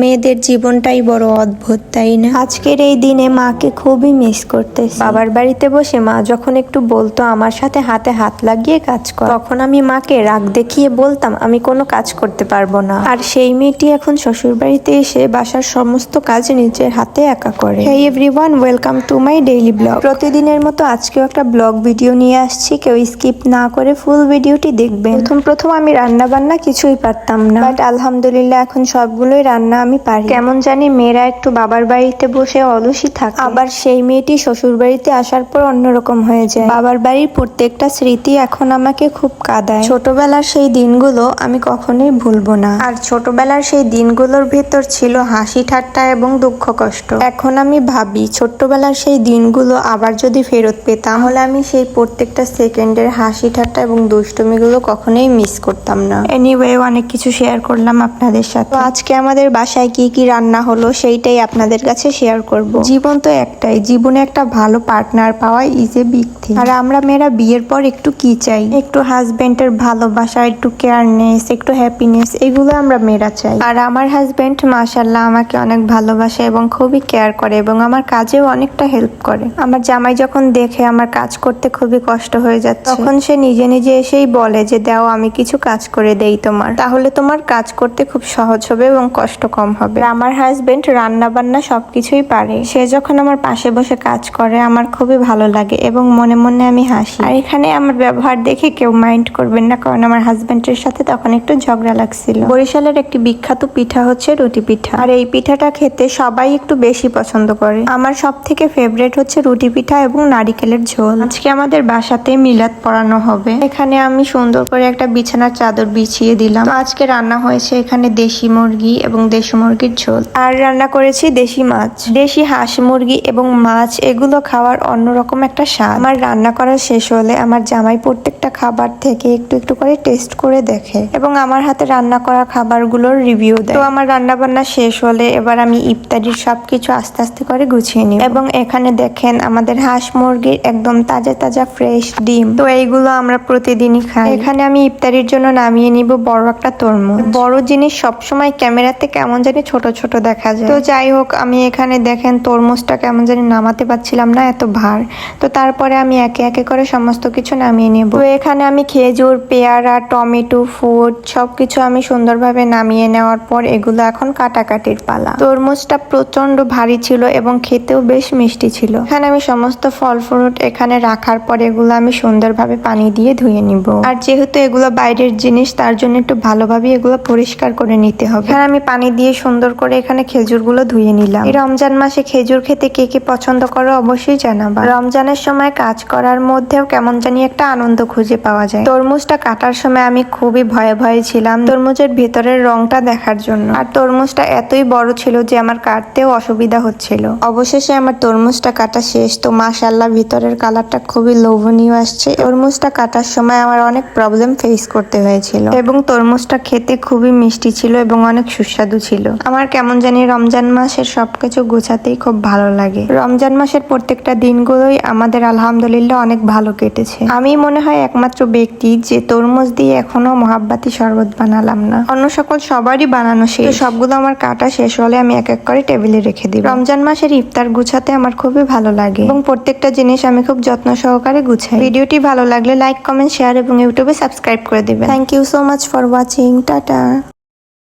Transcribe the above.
মেয়েদের জীবনটাই বড় অদ্ভুত, তাই না? আজকের এই দিনে মাকে খুবই মিস করতে বাবার বাড়িতে বসে মা যখন একটু বলতো আমার সাথে হাতে হাত লাগিয়ে কাজ কর, তখন আমি মাকে রাগ দেখিয়ে বলতাম, আমি কোনো কাজ করতে পারব না। আর সেই মেয়েটি এখন শ্বশুর বাড়িতে এসে বাসার সমস্ত কাজ নিজের হাতে একা করে। Hey everyone welcome to my daily blog প্রতিদিনের মতো আজকেও একটা ব্লগ ভিডিও নিয়ে আসছি, কেউ স্কিপ না করে ফুল ভিডিওটি দেখবেন। প্রথম প্রথম আমি রান্না বান্না কিছুই পারতাম না বাট আলহামদুলিল্লাহ এখন সবগুলোই রান্না আমি পারি। কেমন জানি মেয়েরা একটু বাবার বাড়িতে বসে অলসই থাকে। আবার সেই মেয়েটি শ্বশুর বাড়িতে আসার পর অন্যরকম হয়ে যায়। বাবার বাড়ির প্রত্যেকটা স্মৃতি এখন আমাকে খুব কাঁদায়। ছোটবেলার সেই দিনগুলো আমি কখনোই ভুলবো না। আর ছোটবেলার সেই দিনগুলোর ভেতর ছিল হাসি ঠাট্টা এবং দুঃখ কষ্ট। এখন আমি ভাবি ছোট্টবেলার সেই দিনগুলো আবার যদি ফেরত পেতাম তাহলে আমি সেই প্রত্যেকটা সেকেন্ডের হাসি ঠাট্টা এবং দুষ্টুমিগুলো কখনোই মিস করতাম না। এনিওয়ে অনেক কিছু শেয়ার করলাম আপনাদের সাথে। আজকে আমাদের বাসায় কি কি রান্না হলো সেইটাই আপনাদের কাছে শেয়ার করব। জীবন তো একটাই, জীবনে একটা ভালো পার্টনার পাওয়া ইজ এ বিগ থিং আর আমরা মেয়েরা বিয়ের পর একটু কি চাই? একটু হাজবেন্ডের ভালোবাসা, একটু কেয়ারনেস একটু হ্যাপিনেস এগুলো আমরা মেয়েরা চাই। আর আমার হাজবেন্ড মাশাল্লাহ আমাকে অনেক ভালোবাসে এবং খুবই কেয়ার করে এবং আমার কাজেও অনেকটা হেল্প করে। আমার জামাই যখন দেখে আমার কাজ করতে খুবই কষ্ট হয়ে যাচ্ছে, তখন সে নিজে নিজে এসেই বলে যে, দাও আমি কিছু কাজ করে দেই তোমার। তাহলে তোমার কাজ করতে খুব সহজ হবে এবং কষ্ট কম হবে। আমার হাজবেন্ড রান্না বান্না সবকিছুই পারে। সে যখন আমার পাশে বসে কাজ করে, আমার খুবই ভালো লাগে এবং মনে মনে আমি হাসি। আর এখানে আমার ব্যবহার দেখে কেউ মাইন্ড করবেন না, কারণ আমার হাজবেন্ডের সাথে তখন একটু ঝগড়া লাগছিল। বরিশালের একটি বিখ্যাত পিঠা হচ্ছে রুটি পিঠা। আর এই পিঠাটা খেতে সবাই একটু বেশি পছন্দ করে। আমার সব থেকে ফেভারেট হচ্ছে রুটি পিঠা এবং নারিকেলের ঝোল। আজকে আমাদের বাসাতে মিলাদ পড়ানো হবে। এখানে আমি সুন্দর করে একটা বিছানার চাদর বিছিয়ে দিলাম। আজকে রান্না হয়েছে এখানে দেশি মুরগি এবং দেশি মুরগির ঝোল। আর রান্না করেছি দেশি মাছ। দেশি হাঁস মুরগি এবং মাছ, এগুলো খাওয়ার অন্যরকম একটা স্বাদ। আমার রান্না করা শেষ হলে আমার জামাই প্রত্যেকটা খাবার থেকে একটু একটু করে টেস্ট করে দেখে এবং আমার হাতে রান্না করা খাবারগুলোর রিভিউ দেয়। তো আমার রান্না বান্না শেষ হলে এবার আমি ইফতারির সবকিছু আস্তে আস্তে করে গুছিয়ে নিই এবং এখানে দেখেন আমাদের হাঁস মুরগির একদম তাজা তাজা ফ্রেশ ডিম। তো এইগুলো আমরা প্রতিদিনই খাই। এখানে আমি ইফতারির জন্য নামিয়ে নিব বড় একটা তরমুজ। বড় জিনিস সবসময় ক্যামেরাতে কেমন জানি ছোট ছোট দেখা যায়। তো যাই হোক, আমি এখানে দেখেন তরমুজটা কেমন জানি নামাতে পারছিলাম না, এত ভার। তো তারপরে আমি একে একে করে সমস্ত কিছু নামিয়ে নেব। তো এখানে আমি খেজুর, পেয়ারা, টমেটো ফুড সবকিছু আমি সুন্দরভাবে নামিয়ে নেওয়ার পর এগুলো এখন কাটাকাটির পালা। তরমুজটা প্রচণ্ড ভারী ছিল এবং খেতেও বেশ মিষ্টি ছিল। এখানে আমি সমস্ত ফল ফ্রুট এখানে রাখার পর এগুলো আমি সুন্দরভাবে পানি দিয়ে ধুয়ে নিব। আর যেহেতু এগুলো বাইরের জিনিস, তার জন্য একটু ভালোভাবে এগুলো পরিষ্কার করে নিতে হবে। আমি পানি দিয়ে সুন্দর করে এখানে খেজুরগুলো ধুয়ে নিলাম। এই রমজান মাসে খেজুর খেতে কে কে পছন্দ করো অবশ্যই জানাবা। রমজানের সময় কাজ করার মধ্যেও কেমন জানি একটা আনন্দ খুঁজে পাওয়া যায়। তরমুজটা কাটার সময় আমি খুবই ভয়ে ভয়ে ছিলাম তরমুজের ভেতরের রংটা দেখার জন্য। আর তরমুজটা এতই বড় ছিল যে আমার কাটতেও অসুবিধা হচ্ছিল। অবশেষে আমার তরমুজটা কাটা শেষ। তো মাশাল্লাহ ভিতরের কালারটা খুবই লোভনীয় আসছে। তরমুজটা কাটার সময় আমার অনেক প্রবলেম ফেস করতে হয়েছিল। এবং তরমুজটা খেতে খুবই মিষ্টি ছিল এবং অনেক সুস্বাদু ছিল। আমার কেমন জানি রমজান মাসের সবকিছু গোছাতেই খুব ভালো লাগে। রমজান মাসের প্রত্যেকটা দিনগুলোই আমাদের আলহামদুলিল্লাহ অনেক ভালো কেটেছে। আমি মনে হয় একমাত্র ব্যক্তি যে তরমুজ দিয়ে এখনও মহাব্বাতি শরবত বানালাম না। অন্য সকল সবারই বানানো শেষ। সবগুলো আমার কাটা শেষ হলে আমি এক এক করে টেবিলে রেখে দিই। রমজান মাসের ইফতার গুছাতে আমার খুবই ভালো লাগে এবং প্রত্যেকটা জিনিস আমি খুব যত্ন সহকারে গুছাই। ভিডিওটি ভালো লাগলে লাইক, কমেন্ট, শেয়ার এবং ইউটিউবে সাবস্ক্রাইব করে দিবেন। Thank you so much for watching. Tata.